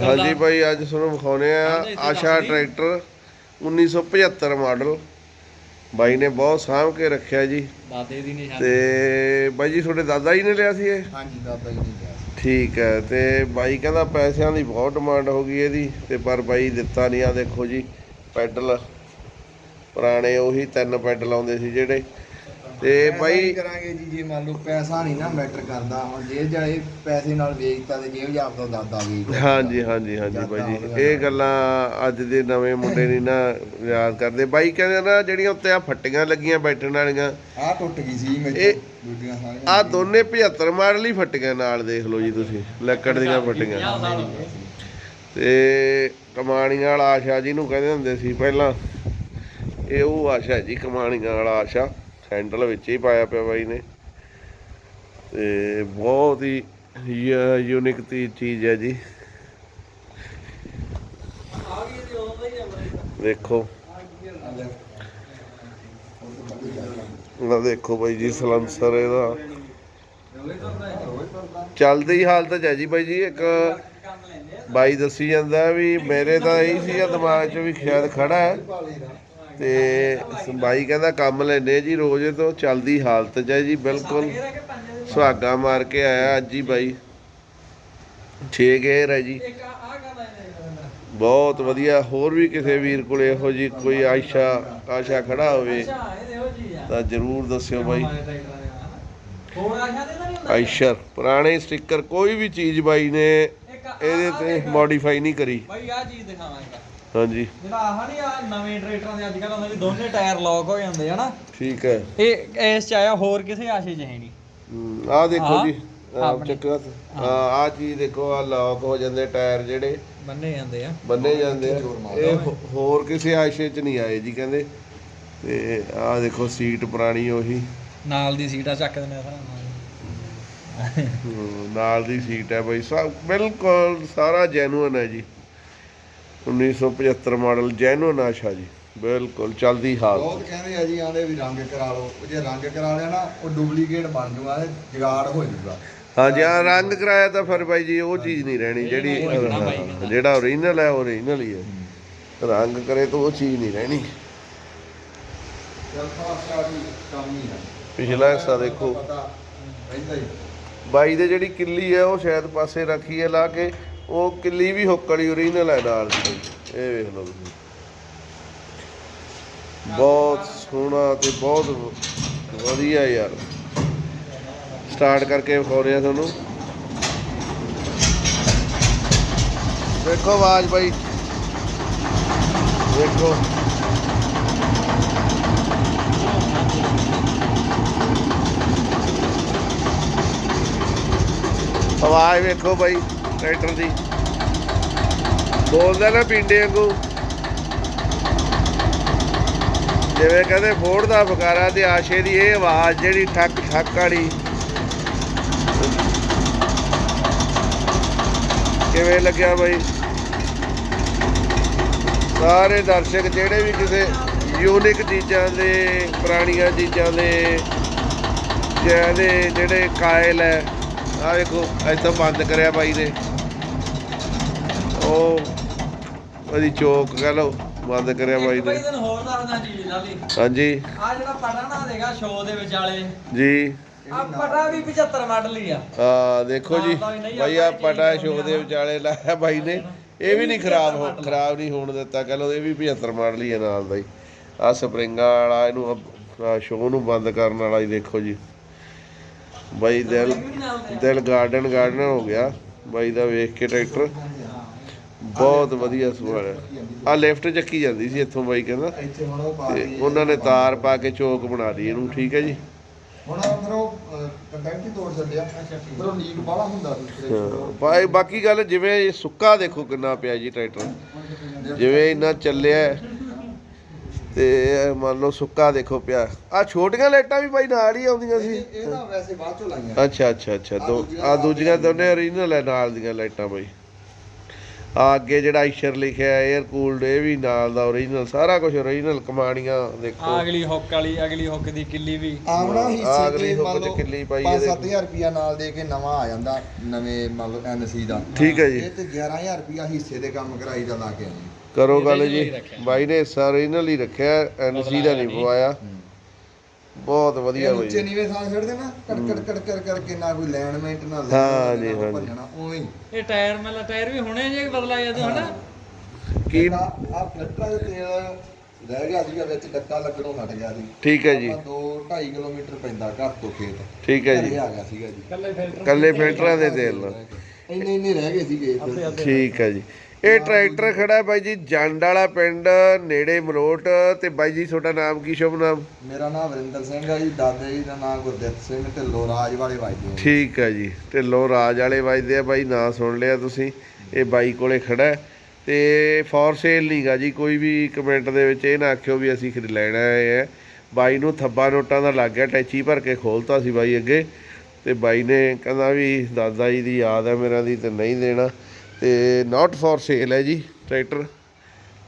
ਹਾਂਜੀ ਭਾਈ ਅੱਜ ਤੁਹਾਨੂੰ ਵਿਖਾਉਨੇ ਆ ਆਸ਼ਾ ਟਰੈਕਟਰ 1975 ਮਾਡਲ। ਬਾਈ ਨੇ ਬਹੁਤ ਸਾਂਭ ਕੇ ਰੱਖਿਆ ਜੀ। ਦਾਦੇ ਦੀ ਨਿਸ਼ਾਨੀ। ਤੇ ਬਾਈ ਜੀ ਤੁਹਾਡੇ ਦਾਦਾ ਜੀ ਨੇ ਲਿਆ ਸੀ ਇਹ? ਹਾਂਜੀ ਦਾਦਾ ਜੀ ਨੇ ਕਿਹਾ ਠੀਕ ਹੈ ਤੇ ਬਾਈ ਕਹਿੰਦਾ ਪੈਸਿਆਂ ਦੀ ਬਹੁਤ ਡਿਮਾਂਡ ਹੋ ਗਈ ਇਹਦੀ ਤੇ ਪਰ ਬਾਈ ਦਿੱਤਾ ਨਹੀਂ। ਆ ਦੇਖੋ ਜੀ ਪੈਡਲ। ਪੁਰਾਣੇ ਉਹੀ ਤਿੰਨ ਪੈਡਲ ਆਉਂਦੇ ਸੀ ਜਿਹੜੇ ਤੇ ਬਾਈ ਕਰਾਂਗੇ ਜੀ ਜੇ ਮੰਨ ਲਓ ਪੈਸਾ ਨਹੀਂ ਨਾ ਮੈਟਰ ਕਰਦਾ ਹੁਣ ਜੇ ਜਾਏ ਪੈਸੇ ਨਾਲ ਵੇਚਤਾ ਤੇ ਜੇਬ ਜਾਪ ਦਾ ਦਾਦਾ ਵੇਚ ਹਾਂਜੀ ਹਾਂਜੀ ਹਾਂਜੀ ਬਾਈ ਜੀ। ਇਹ ਗੱਲਾਂ ਅੱਜ ਦੇ ਨਵੇਂ ਮੁੰਡੇ ਨਹੀਂ ਨਾ ਯਾਦ ਕਰਦੇ। ਬਾਈ ਕਹਿੰਦੇ ਨਾ ਜਿਹੜੀਆਂ ਉੱਤੇ ਆ ਫੱਟੀਆਂ ਲੱਗੀਆਂ ਬੈਠਣ ਵਾਲੀਆਂ ਆ ਟੁੱਟ ਗਈ ਸੀ ਮੇਰੇ ਇਹ- ਦੂਜੀਆਂ ਸਾਰੀਆਂ ਆ ਦੋਨੇ 75 ਮਾਡਲ ਹੀ ਫੱਟੀਆਂ ਨਾਲ ਦੇਖ ਲਓ ਜੀ ਤੁਸੀਂ ਲੱਕੜ ਦੀਆਂ ਫੱਟੀਆਂ। ਤੇ ਕਮਾਣੀਆਂ ਵਾਲਾ ਆਸ਼ਾ ਜੀ ਨੂੰ ਕਹਿੰਦੇ ਹੁੰਦੇ ਸੀ ਪਹਿਲਾਂ ਇਹ ਉਹ ਆਸ਼ਾ ਜੀ ਕਮਾਣੀਆਂ ਵਾਲਾ ਆਸ਼ਾ। ਹੈਂਡਲ ਵਿੱਚ ਹੀ ਪਾਇਆ ਪਿਆ ਬਾਈ ਨੇ। ਤੇ ਬਹੁਤ ਹੀ ਯੂਨਿਕ ਚੀਜ਼ ਹੈ ਜੀ। ਦੇਖੋ। ਨਾ ਦੇਖੋ ਬਾਈ ਜੀ, ਸਲੰਸਰ ਇਹਦਾ। ਚੱਲਦੀ ਹਾਲਤ ਹੈ ਜੀ ਬਾਈ ਜੀ, ਇੱਕ ਬਾਈ ਦੱਸੀ ਜਾਂਦਾ ਵੀ ਮੇਰੇ ਤਾਂ ਇਹੀ ਸੀਗਾ ਦਿਮਾਗ 'ਚ ਵੀ ਸ਼ਾਇਦ ਖੜਾ ਹੈ। ਤੇ ਬਾਈ ਕਹਿੰਦਾ ਕੰਮ ਲੈਨੇ ਜੀ, ਰੋਜ਼ ਤੋਂ ਚੱਲਦੀ ਹਾਲਤ 'ਚ ਹੈ ਜੀ, ਬਿਲਕੁਲ। ਸੁਹਾਗਾ ਮਾਰ ਕੇ ਆਇਆ ਅੱਜ ਹੀ ਬਾਈ। 6 ਗੇਅਰ ਹੈ ਜੀ। ਬਹੁਤ ਵਧੀਆ, ਹੋਰ ਵੀ ਕਿਸੇ ਵੀਰ ਕੋਲ ਇਹੋ ਜੀ ਕੋਈ ਆਇਸ਼ਾ ਆਸ਼ਾ ਖੜਾ ਹੋਵੇ, ਤਾਂ ਜਰੂਰ ਦੱਸਿਓ ਬਾਈ। ਹੋਰ ਆਇਸ਼ਰ, ਪੁਰਾਣੇ ਸਟicker ਕੋਈ ਵੀ ਚੀਜ਼ ਬਾਈ ਨੇ, ਇਹਦੇ ਤੇ ਮੋਡੀਫਾਈ ਨਹੀਂ ਕਰੀ। ਬਾਈ ਆ ਚੀਜ਼ ਦਿਖਾਵਾਂਗਾ। ਹਾਂਜੀ। ਜਿਹੜਾ ਆਹ ਨਹੀਂ ਆ ਨਵੇਂ ਟਰੈਕਟਰਾਂ ਦੇ ਅੱਜ ਕੱਲ੍ਹ ਹੁੰਦੇ ਵੀ ਦੋਨੇ ਟਾਇਰ ਲੌਕ ਹੋ ਜਾਂਦੇ ਹਨਾ ਠੀਕ ਹੈ। ਇਹ ਇਸ ਚ ਆਇਆ ਹੋਰ ਕਿਸੇ ਆਸ਼ੇ ਚ ਹੈ ਨਹੀਂ ਆ ਦੇਖੋ ਜੀ। ਚੱਕਰ ਆ ਚੀਜ਼ ਦੇਖੋ ਆ ਲੌਕ ਹੋ ਜਾਂਦੇ ਟਾਇਰ ਜਿਹੜੇ। ਬੰਨੇ ਜਾਂਦੇ ਆ। ਬੰਨੇ ਜਾਂਦੇ ਆ। ਇਹ ਹੋਰ ਕਿਸੇ ਆਇਸ਼ੇ ਚ ਨਹੀਂ ਆਏ ਜੀ ਕਹਿੰਦੇ। ਤੇ ਆ ਦੇਖੋ ਸੀਟ ਪੁਰਾਣੀ ਉਹੀ। ਨਾਲ ਦੀ ਸੀਟਾਂ ਚੱਕ ਦਿੰਦੇ ਆ ਨਾਲ ਦੀ ਸੀਟ ਹੈ ਬਈ ਸਭ ਬਿਲਕੁਲ ਸਾਰਾ ਜੈਨੂਅਨ ਹੈ ਜੀ। 1975 ਮਾਡਲ ਜੈਨੂਅਨ ਆਸ਼ਾ ਜੀ। ਬਿਲਕੁਲ ਚਲਦੀ ਹਾਲਤ। ਬਹੁਤ ਕਹਿੰਦੇ ਆ ਜੀ ਆਂਦੇ ਵੀ ਰੰਗ ਕਰਾ ਲਓ। ਉਹ ਜੇ ਰੰਗ ਕਰਾ ਲਿਆ ਨਾ ਉਹ ਡੁਪਲੀਕੇਟ ਬਣ ਜੂਗਾ ਤੇ ਜਗਾੜ ਹੋ ਜਾਊਗਾ ਹਾਂਜੀ ਆ ਰੰਗ ਕਰਾਇਆ ਤਾਂ ਫਿਰ ਬਾਈ ਜੀ ਉਹ ਚੀਜ਼ ਨਹੀਂ ਰਹਿਣੀ ਜਿਹੜੀ। ਜਿਹੜਾ ਓਰੀਜਨਲ ਹੈ ਓਰੀਜਨਲ ਹੀ ਹੈ। ਰੰਗ ਕਰੇ ਤਾਂ ਉਹ ਚੀਜ਼ ਨਹੀਂ ਰਹਿਣੀ। ਹੀ ਪਿਛਲਾ ਹਿੱਸਾ ਦੇਖੋ। ਪਤਾ ਰਹਿੰਦਾ ਹੀ। ਬਾਈ ਦੇ ਜਿਹੜੀ ਕਿੱਲੀ ਹੈ ਉਹ ਸ਼ਾਇਦ ਪਾਸੇ ਰੱਖੀ ਹੈ ਲਾ ਕੇ ਉਹ ਕਿੱਲੀ ਵੀ ਹੋਕੜੀ ਓਰੀਜਨਲ ਹੈ ਨਾਲ ਦੀ। ਇਹ ਵੇਖ ਲਓ ਤੁਸੀਂ। ਬਹੁਤ ਸੋਹਣਾ ਤੇ ਬਹੁਤ ਵਧੀਆ ਯਾਰ। ਸਟਾਰਟ ਕਰਕੇ ਵਿਖਾ ਰਿਹਾ ਤੁਹਾਨੂੰ। ਦੇਖੋ ਆਵਾਜ਼ ਬਾਈ। ਦੇਖੋ। ਆਵਾਜ਼ ਵੇਖੋ ਬਾਈ। ਟਰੈਕਟਰ ਦੀ। ਬੋਲਦਾ ਨਾ ਪਿੰਡੇ ਵਾਂਗੂ। ਜਿਵੇਂ ਕਹਿੰਦੇ ਫੋੜ ਦਾ ਫਕਾਰਾ ਤੇ ਆਸ਼ੇ ਦੀ ਇਹ ਆਵਾਜ਼ ਜਿਹੜੀ ਠੱਕ ਠੱਕ ਵਾਲੀ। ਕਿਵੇਂ ਲੱਗਿਆ ਬਾਈ? ਸਾਰੇ ਦਰਸ਼ਕ ਜਿਹੜੇ ਵੀ ਕਿਸੇ ਯੂਨਿਕ ਚੀਜ਼ਾਂ ਦੇ, ਪੁਰਾਣੀਆਂ ਚੀਜ਼ਾਂ ਦੇ ਜਿਹੜੇ ਜਿਹੜੇ ਕਾਇਲ ਹੈ ਆ ਵੇਖੋ, ਇੱਥੋਂ ਬੰਦ ਕਰਿਆ ਬਾਈ ਨੇ। ਉਹ ਉਹਦੀ ਚੋਕ ਕਹ ਲਓ ਬੰਦ ਕਰਿਆ ਬਾਈ ਨੇ। ਬਈ ਤੈਨੂੰ ਹੋਰ ਦੱਸਦਾ ਚੀਜ਼ ਲਾਲੀ। ਹਾਂਜੀ। ਆ ਜਿਹੜਾ ਪਟਾ ਨਾ ਦੇਗਾ ਸ਼ੋਅ ਦੇ ਵਿਚਾਲੇ ਜੀ। ਆ ਪਟਾ ਵੀ 75 ਮਾਡਲ ਹੀ ਆ। ਆ ਦੇਖੋ ਜੀ ਬਾਈ ਆ ਪਟਾ ਸ਼ੋਅ ਦੇ ਲਾਉਣੀ ਵਿਚਾਲੇ ਲਾਇਆ ਬਾਈ ਨੇ। ਇਹ ਵੀ ਨਹੀਂ ਖਰਾਬ ਹੋ ਖਰਾਬ ਨਹੀਂ ਹੋਣ ਦਿੱਤਾ ਕਹ ਲਓ ਇਹ ਵੀ 75 ਮਾਡਲ ਹੀ ਨਾਲ ਦਾ ਹੀ ਆ ਸਪਰਿੰਗਾਂ ਵਾਲਾ ਇਹਨੂੰ ਸ਼ੋਅ ਨੂੰ ਬੰਦ ਕਰਨ ਵਾਲਾ ਹੀ ਦੇਖੋ ਜੀ। ਬਾਈ ਦਿਲ ਦਿਲ ਗਾਰਡਨ ਗਾਰਡਨ ਹੋ ਗਿਆ। ਬਾਈ ਦਾ ਵੇਖ ਕੇ ਟਰੈਕਟਰ। ਬਹੁਤ ਵਧੀਆ ਸਵਾਲ ਹੈ। ਆ ਲਿਫਟ ਚੱਕੀ ਜਾਂਦੀ ਸੀ ਇੱਥੋਂ ਬਾਈ ਕਹਿੰਦਾ। ਇੱਥੇ ਹੁਣ ਉਹ ਪਾ ਤੇ ਕੇ ਉਹਨਾਂ ਨੇ ਤਾਰ ਪਾ ਕੇ ਚੋਕ ਬਣਾ ਲਈ ਇਹਨੂੰ ਠੀਕ ਹੈ ਜੀ? ਹੁਣ ਅੰਦਰੋਂ ਕੰਟੈਂਟ ਹੀ ਤੋੜ ਛੱਡਿਆ। ਅੰਦਰੋਂ ਲੀਕ ਬਾਹਲਾ ਹੁੰਦਾ ਦੂਸਰੇ ਹਾਂ, ਬਾਈ ਬਾਕੀ ਗੱਲ ਜਿਵੇਂ ਇਹ ਸੁੱਕਾ ਦੇਖੋ ਕਿੰਨਾ ਪਿਆ ਜੀ ਟਰੈਕਟਰ। ਜਿਵੇਂ ਇੰਨਾ ਚੱਲਿਆ ਤੇ ਮੰਨ ਲਓ ਸੁੱਕਾ ਦੇਖੋ ਪਿਆ। ਆ ਛੋਟੀਆਂ ਲਾਈਟਾਂ ਵੀ ਬਾਈ ਨਾਲ ਹੀ ਆਉਂਦੀਆਂ ਸੀ। ਇਹ ਤਾਂ ਵੈਸੇ ਬਾਅਦ ਚੋਂ ਲਾਈਆਂ। ਅੱਛਾ ਅੱਛਾ ਅੱਛਾ। ਦੋ ਆ ਦੂਜੀਆਂ ਦੋਨੇ ਓਰੀਜਨਲ ਹੈ ਨਾਲ ਦੀਆਂ ਲਾਈਟਾਂ ਬਾਈ। ਆ ਅੱਗੇ ਜਿਹੜਾ ਆਈਸ਼ਰ ਲਿਖਿਆ 에ਅਰ ਕੂਲਡ ਇਹ ਵੀ ਨਾਲ ਦਾ ਓਰੀਜਨਲ ਸਾਰਾ ਕੁਝ ਓਰੀਜਨਲ ਕਮਾਣੀਆਂ ਦੇਖੋ। ਆ ਅਗਲੀ ਹੁੱਕ ਵਾਲੀ ਅਗਲੀ ਹੁੱਕ ਦੀ ਕਿੱਲੀ ਵੀ। ਆਮਣਾ ਹਿੱਸੇ ਅਗਲੀ ਤੇ ਹੁੱਕ ਮੰਨ ਚ ਲਓ ਕਿੱਲੀ ਪਾਈ ਇਹਦੇ। 5-7000 ਰੁਪਿਆ ਨਾਲ ਦੇ ਕੇ ਨਵਾਂ ਆ ਜਾਂਦਾ ਨਵੇਂ ਮੰਨ ਲਓ ਐਨਸੀ ਦਾ। ਠੀਕ ਹੈ ਜੀ। ਇਹ ਤੇ 11000 ਰੁਪਿਆ ਹਿੱਸੇ ਦੇ ਕੰਮ ਕਰਾਈ ਦਾ ਲਾ ਕੇ ਆਉਂਦੇ ਕਰੋ ਗੱਲ ਜੀ। ਬਾਈ ਨੇ ਹਿੱਸਾ ਓਰੀਜਨਲ ਹੀ ਰੱਖਿਆ ਐਨਸੀ ਦਾ ਨਹੀਂ ਪਵਾਇਆ। ਬਹੁਤ ਵਧੀਆ ਬਾਈ। ਉੱਚੇ ਨੀਵੇਂ ਥਾਂ ਛੱਡਦੇ ਨਾ ਕੜ ਕੜ ਕੜ ਕਰ ਕਰਕੇ ਨਾ ਕੋਈ ਲੈਂਡਮੈਂਟ ਨਾ ਹਾਂ ਜੀ, ਨਾ ਕੋਈ ਹਾਂ ਜੀ। ਭੱਜਣਾ ਉਵੇਂ ਇਹ ਟਾਇਰ ਮਤਲਬ ਟਾਇਰ ਵੀ ਹੁਣੇ ਜੇ ਬਦਲਾ ਜਾਂਦੇ ਹਨਾ। ਕੀ ਆ ਆ ਫਿਲਟਰ ਦੇ ਤੇਲ ਰਹਿ ਗਿਆ ਸੀਗਾ ਵਿੱਚ ਡੱਕਾ ਲੱਗਣੋਂ ਹਟ ਗਿਆ ਸੀ। ਠੀਕ ਹੈ ਜੀ। ਆਪਾਂ 2 2.5 ਕਿਲੋਮੀਟਰ ਪੈਂਦਾ ਘਰ ਤੋਂ ਖੇਤ। ਠੀਕ ਹੈ ਜੀ। ਘਰੇ ਆ ਗਿਆ ਸੀਗਾ ਜੀ। ਕੱਲੇ ਫਿਲਟਰ ਕੱਲੇ ਫਿਲਟਰਾਂ ਦੇ ਤੇਲ। ਨਾਲ ਇੰਨੇ ਇੰਨੇ ਰਹਿ ਗਏ ਸੀਗੇ। ਠੀਕ ਹੈ ਜੀ। ਇਹ ਟਰੈਕਟਰ ਖੜਾ ਬਾਈ ਜੀ ਜੰਡ ਵਾਲਾ ਪਿੰਡ ਨੇੜੇ ਮਲੋਟ ਤੇ ਬਾਈ ਜੀ ਤੁਹਾਡਾ ਨਾਮ ਕੀ ਸ਼ੁਭ ਨਾਮ? ਮੇਰਾ ਨਾਮ ਵਰਿੰਦਰ ਸਿੰਘ ਹੈ ਜੀ ਦਾਦੇ ਜੀ ਦਾ ਨਾਮ ਗੁਰਦਿੱਤ ਸਿੰਘ ਤੇ ਲੋਰਾਜ ਵਾਲੇ ਵੱਜਦੇ ਠੀਕ ਹੈ ਜੀ ਢਿੱਲੋਂ ਰਾਜ ਵਾਲੇ ਵੱਜਦੇ ਆ ਬਾਈ ਨਾਂ ਸੁਣ ਲਿਆ ਤੁਸੀਂ ਇਹ ਬਾਈ ਕੋਲੇ ਖੜਾ ਤੇ ਫੋਰ ਸੇਲ ਨਹੀਂਗਾ ਜੀ ਕੋਈ ਵੀ ਕਮੈਂਟ ਦੇ ਵਿੱਚ ਇਹ ਨਾ ਆਖਿਓ ਵੀ ਅਸੀਂ ਖਰੀਦ ਲੈਣਾ ਹੈ ਬਾਈ ਨੂੰ ਥੱਬਾ ਨੋਟਾਂ ਦਾ ਲੱਗ ਗਿਆ ਟੈਚੀ ਭਰ ਕੇ ਖੋਲਤਾ ਸੀ ਬਾਈ ਅੱਗੇ। ਤੇ ਬਾਈ ਨੇ ਕਹਿੰਦਾ ਵੀ ਦਾਦਾ ਜੀ ਦੀ ਯਾਦ ਹੈ ਮੇਰਾ ਦੀ ਤੇ ਨਹੀਂ ਦੇਣਾ। ਤੇ ਨਾਟ ਫੋਰ ਸੇਲ ਹੈ ਜੀ ਟਰੈਕਟਰ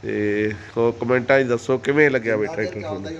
ਤੇ ਕੋ ਕਮੈਂਟਾਂ 'ਚ ਦੱਸੋ ਕਿਵੇਂ ਲੱਗਿਆ ਬਈ ਟਰੈਕਟਰ ਤੁਹਾਨੂੰ?